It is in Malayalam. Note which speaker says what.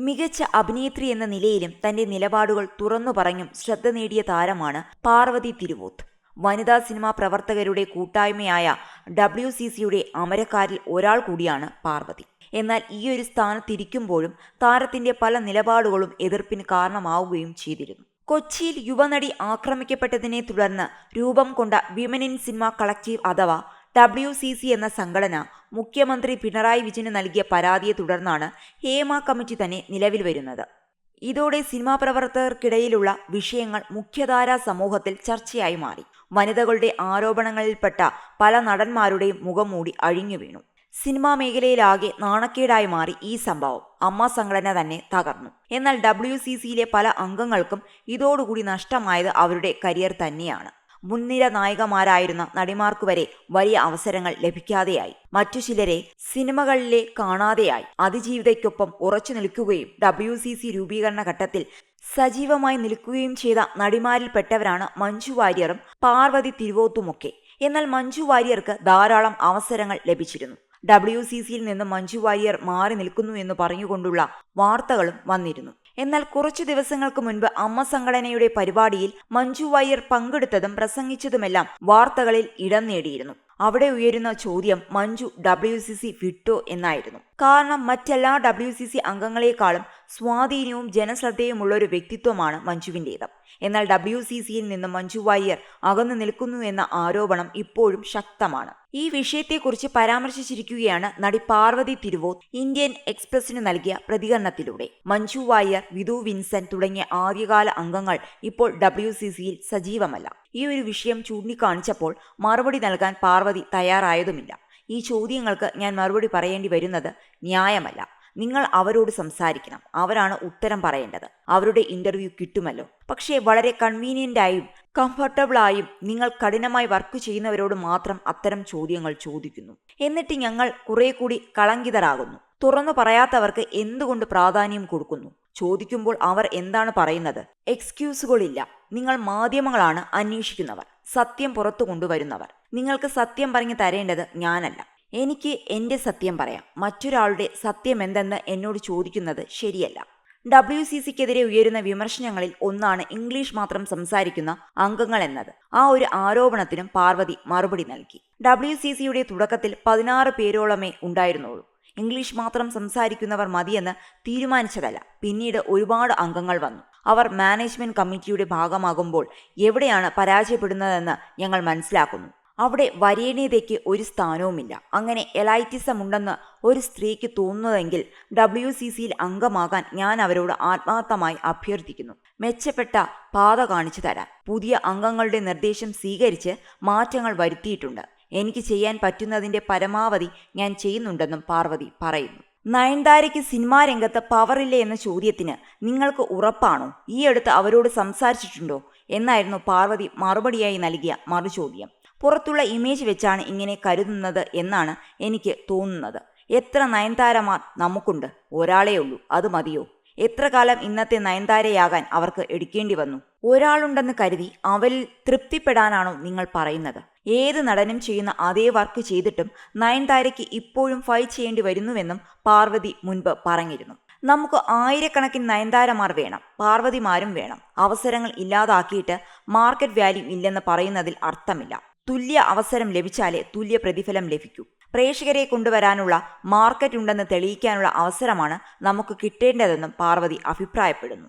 Speaker 1: മികച്ച അഭിനേത്രി എന്ന നിലയിലും തന്റെ നിലപാടുകൾ തുറന്നു പറഞ്ഞും ശ്രദ്ധ നേടിയ താരമാണ് പാർവതി തിരുവോത്ത്. വനിതാ സിനിമാ പ്രവർത്തകരുടെ കൂട്ടായ്മയായ ഡബ്ല്യു സി സിയുടെ അമരക്കാരിൽ ഒരാൾ കൂടിയാണ് പാർവതി. എന്നാൽ ഈയൊരു സ്ഥാനത്തിരിക്കുമ്പോഴും താരത്തിന്റെ പല നിലപാടുകളും എതിർപ്പിന് കാരണമാവുകയും ചെയ്തിരുന്നു. കൊച്ചിയിൽ യുവനടി ആക്രമിക്കപ്പെട്ടതിനെ തുടർന്ന് രൂപം കൊണ്ട വിമൻ ഇൻ സിനിമ കളക്റ്റീവ് അഥവാ ഡബ്ല്യു സി സി എന്ന സംഘടന മുഖ്യമന്ത്രി പിണറായി വിജയന് നൽകിയ പരാതിയെ തുടർന്നാണ് ഹേമ കമ്മിറ്റി തന്നെ നിലവിൽ വരുന്നത്. ഇതോടെ സിനിമാ പ്രവർത്തകർക്കിടയിലുള്ള വിഷയങ്ങൾ മുഖ്യധാരാ സമൂഹത്തിൽ ചർച്ചയായി മാറി. വനിതകളുടെ ആരോപണങ്ങളിൽപ്പെട്ട പല നടന്മാരുടെയും മുഖം മൂടി അഴിഞ്ഞു വീണു. സിനിമാ മേഖലയിലാകെ നാണക്കേടായി മാറി ഈ സംഭവം. അമ്മ സംഘടന തന്നെ തകർന്നു. എന്നാൽ ഡബ്ല്യു സി സിയിലെ പല അംഗങ്ങൾക്കും ഇതോടുകൂടി നഷ്ടമായത് അവരുടെ കരിയർ തന്നെയാണ്. മുൻനിര നായികമാരായിരുന്ന നടിമാർക്കു വരെ വലിയ അവസരങ്ങൾ ലഭിക്കാതെയായി. മറ്റു ചിലരെ സിനിമകളിലെ കാണാതെയായി. അതിജീവിതയ്ക്കൊപ്പം ഉറച്ചു നിൽക്കുകയും ഡബ്ല്യു സി സി രൂപീകരണ ഘട്ടത്തിൽ സജീവമായി നിൽക്കുകയും ചെയ്ത നടിമാരിൽപ്പെട്ടവരാണ് മഞ്ജു വാര്യറും പാർവതി തിരുവോത്തുമൊക്കെ. എന്നാൽ മഞ്ജു വാര്യർക്ക് ധാരാളം അവസരങ്ങൾ ലഭിച്ചിരുന്നു. ഡബ്ല്യു സി സിയിൽ നിന്ന് മഞ്ജു വാര്യർ മാറി നിൽക്കുന്നു എന്ന് പറഞ്ഞുകൊണ്ടുള്ള വാർത്തകളും വന്നിരുന്നു. എന്നാൽ കുറച്ചു ദിവസങ്ങൾക്ക് മുൻപ് അമ്മ സംഘടനയുടെ പരിപാടിയിൽ മഞ്ജു വാര്യർ പങ്കെടുത്തതും പ്രസംഗിച്ചതുമെല്ലാം വാർത്തകളിൽ ഇടം നേടിയിരുന്നു. അവിടെ ഉയരുന്ന ചോദ്യം മഞ്ജു ഡബ്ല്യു സി സി വിട്ടോ എന്നായിരുന്നു. കാരണം മറ്റെല്ലാ ഡബ്ല്യു സി സി അംഗങ്ങളെക്കാളും സ്വാധീനവും ജനശ്രദ്ധയുമുള്ള ഒരു വ്യക്തിത്വമാണ് മഞ്ജുവിന്റേത്. എന്നാൽ ഡബ്ല്യു സി സിയിൽ നിന്ന് മഞ്ജു വാര്യർ അകന്നു നിൽക്കുന്നു എന്ന ആരോപണം ഇപ്പോഴും ശക്തമാണ്. ഈ വിഷയത്തെക്കുറിച്ച് പരാമർശിച്ചിരിക്കുകയാണ് നടി പാർവതി തിരുവോത് ഇന്ത്യൻ എക്സ്പ്രസിന് നൽകിയ പ്രതികരണത്തിലൂടെ. മഞ്ജു വാര്യർ വിധു വിൻസെന്റ് തുടങ്ങിയ ആദ്യകാല അംഗങ്ങൾ ഇപ്പോൾ ഡബ്ല്യു സി സിയിൽ സജീവമല്ല. ഈ ഒരു വിഷയം ചൂണ്ടിക്കാണിച്ചപ്പോൾ മറുപടി നൽകാൻ പാർവതി തയ്യാറായതുമില്ല. ഈ ചോദ്യങ്ങൾക്ക് ഞാൻ മറുപടി പറയേണ്ടി വരുന്നത് ന്യായമല്ല. നിങ്ങൾ അവരോട് സംസാരിക്കണം. അവരാണ് ഉത്തരം പറയേണ്ടത്. അവരുടെ ഇന്റർവ്യൂ കിട്ടുമല്ലോ. പക്ഷേ വളരെ കൺവീനിയന്റായും കംഫർട്ടബിളായും നിങ്ങൾ കഠിനമായി വർക്ക് ചെയ്യുന്നവരോട് മാത്രം അത്തരം ചോദ്യങ്ങൾ ചോദിക്കുന്നു. എന്നിട്ട് ഞങ്ങൾ കുറെ കൂടി കളങ്കിതരാകുന്നു. തുറന്നു പറയാത്തവർക്ക് എന്തുകൊണ്ട് പ്രാധാന്യം കൊടുക്കുന്നു? ചോദിക്കുമ്പോൾ അവർ എന്താണ് പറയുന്നത്? എക്സ്ക്യൂസുകളില്ല നിങ്ങൾ മാധ്യമങ്ങളാണ് അന്വേഷിക്കുന്നവർ. സത്യം പുറത്തു കൊണ്ടുവരുന്നവർ. നിങ്ങൾക്ക് സത്യം പറഞ്ഞു തരേണ്ടത് ഞാനല്ല. എനിക്ക് എന്റെ സത്യം പറയാം. മറ്റൊരാളുടെ സത്യം എന്തെന്ന് എന്നോട് ചോദിക്കുന്നത് ശരിയല്ല. ഡബ്ല്യു സി സിക്കെതിരെ ഉയരുന്ന വിമർശനങ്ങളിൽ ഒന്നാണ് ഇംഗ്ലീഷ് മാത്രം സംസാരിക്കുന്ന അംഗങ്ങൾ എന്നത്. ആ ഒരു ആരോപണത്തിനും പാർവതി മറുപടി നൽകി. ഡബ്ല്യു സി സിയുടെ തുടക്കത്തിൽ പതിനാറ് പേരോളമേ ഉണ്ടായിരുന്നുള്ളൂ. ഇംഗ്ലീഷ് മാത്രം സംസാരിക്കുന്നവർ മതിയെന്ന് തീരുമാനിച്ചതല്ല. പിന്നീട് ഒരുപാട് അംഗങ്ങൾ വന്നു. അവർ മാനേജ്മെന്റ് കമ്മിറ്റിയുടെ ഭാഗമാകുമ്പോൾ എവിടെയാണ് പരാജയപ്പെടുന്നതെന്ന് ഞങ്ങൾ മനസ്സിലാക്കുന്നു. അവിടെ വരേണ്യതയ്ക്ക് ഒരു സ്ഥാനവുമില്ല. അങ്ങനെ എലൈറ്റിസം ഉണ്ടെന്ന് ഒരു സ്ത്രീക്ക് തോന്നുന്നതെങ്കിൽ ഡബ്ല്യു സി സിയിൽ അംഗമാകാൻ ഞാൻ അവരോട് ആത്മാർത്ഥമായി അഭ്യർത്ഥിക്കുന്നു. മെച്ചപ്പെട്ട പാത കാണിച്ചു തരാൻ. പുതിയ അംഗങ്ങളുടെ നിർദ്ദേശം സ്വീകരിച്ച് മാറ്റങ്ങൾ വരുത്തിയിട്ടുണ്ട്. എനിക്ക് ചെയ്യാൻ പറ്റുന്നതിന്റെ പരമാവധി ഞാൻ ചെയ്യുന്നുണ്ടെന്നും പാർവതി പറയുന്നു. നയൻതാരയ്ക്ക് സിനിമാ രംഗത്ത് പവറില്ലേ എന്ന ചോദ്യത്തിന് നിങ്ങൾക്ക് ഉറപ്പാണോ? ഈ അടുത്ത് അവരോട് സംസാരിച്ചിട്ടുണ്ടോ? എന്നായിരുന്നു പാർവതി മറുപടിയായി നൽകിയ മറുചോദ്യം. പുറത്തുള്ള ഇമേജ് വെച്ചാണ് ഇങ്ങനെ കരുതുന്നത് എന്നാണ് എനിക്ക് തോന്നുന്നത്. എത്ര നയൻതാരമാർ നമുക്കുണ്ട്? ഒരാളേ ഉള്ളൂ. അത് മതിയോ? എത്ര കാലം ഇന്നത്തെ നയൻതാരയാകാൻ അവർക്ക് എടുക്കേണ്ടി വന്നു? ഒരാളുണ്ടെന്ന് കരുതി അവരിൽ തൃപ്തിപ്പെടാനാണോ നിങ്ങൾ പറയുന്നത്? ഏത് നടനും ചെയ്യുന്ന അതേ വർക്ക് ചെയ്തിട്ടും നയൻതാരയ്ക്ക് ഇപ്പോഴും ഫൈറ്റ് ചെയ്യേണ്ടി വരുന്നുവെന്നും പാർവതി മുൻപ് പറഞ്ഞിരുന്നു. നമുക്ക് ആയിരക്കണക്കിന് നയൻതാരമാർ വേണം. പാർവതിമാരും വേണം. അവസരങ്ങൾ ഇല്ലാതാക്കിയിട്ട് മാർക്കറ്റ് വാല്യൂ ഇല്ലെന്ന് പറയുന്നതിൽ അർത്ഥമില്ല. തുല്യ അവസരം ലഭിച്ചാലേ തുല്യ പ്രതിഫലം ലഭിക്കൂ. പ്രേക്ഷകരെ കൊണ്ടുവരാനുള്ള മാർക്കറ്റ് ഉണ്ടെന്ന് തെളിയിക്കാനുള്ള അവസരമാണ് നമുക്ക് കിട്ടേണ്ടതെന്നും പാർവതി അഭിപ്രായപ്പെടുന്നു.